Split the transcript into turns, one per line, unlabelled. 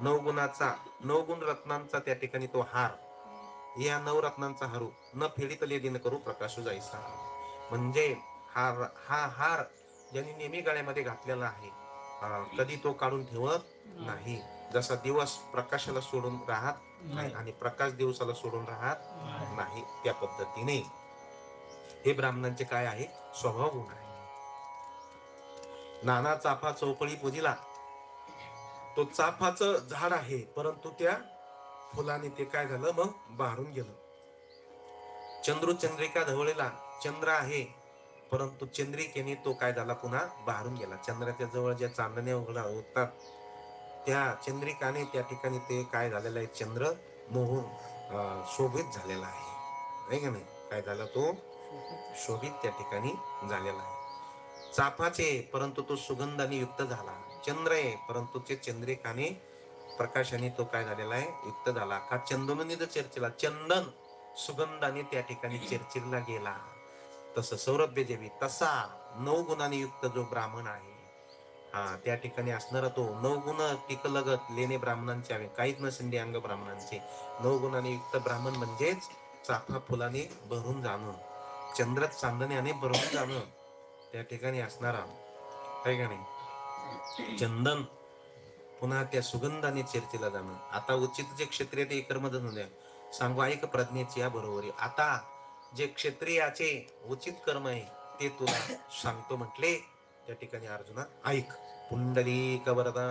नवगुणाचा नवगुण रत्नांचा त्या ठिकाणी तो हार. या नवरत्नांचा हरू न फेडित लेदिन करू प्रकाशू जायचा म्हणजे हा हा हार ज्यांनी नेहमी गळ्यामध्ये घातलेला आहे कधी तो काढून ठेवत नाही. जसा दिवस प्रकाशाला सोडून राहत नाही आणि प्रकाश दिवसाला सोडून राहत नाही. त्या पद्धतीने. हे ब्राह्मणांचे काय आहे? स्वभाव गुण आहे. नाना चाफा चौकळी पूजिला तो चाफाचं झाड आहे परंतु त्या फुलाने ते काय झालं? मग बहरून गेलं. चंद्रू चंद्रिका धवळेला चंद्र आहे परंतु चंद्रिकेने तो काय झाला? पुन्हा बहरून गेला. चंद्राच्या जवळ ज्या चांदण्या उघडा होतात त्या चंद्रिकाने त्या ठिकाणी ते काय झालेलं आहे? चंद्र मोहून शोभित झालेला आहे. आहे का नाही? काय झाला तो? शोभित त्या ठिकाणी झालेला आहे. चाफाचे परंतु तो सुगंधाने युक्त झाला. चंद्र आहे परंतु ते चंद्रिकाने प्रकाशाने तो काय झालेला आहे युक्त झाला. का चंदनुनिध चर्चेला चंदन सुगंधाने त्या ठिकाणी चर्चेला गेला. तसं सौरभ्य देवी तसा नऊ गुणाने युक्त जो ब्राह्मण आहे हा त्या ठिकाणी असणारा तो नऊ गुण टिकलगत लेणे ब्राह्मणांचे हवे काहीच नसेंडी अंग ब्राह्मणांचे. नऊ गुणाने युक्त ब्राह्मण म्हणजेच चाफा फुलाने भरून जाणं चंद्र चांदण्याने भरून जाणं त्या ठिकाणी असणारा. काय का नाही? चंदन पुन्हा त्या सुगंधाने चर्चेला जाणं. आता उचित जे क्षत्रिय ते कर्मधन सांगू ऐक प्रज्ञेची या बरोबरी. आता जे क्षेत्रियाचे उचित कर्म आहे ते तुला सांगतो म्हटले. त्या ठिकाणी अर्जुना ऐक. पुंडली कवरदा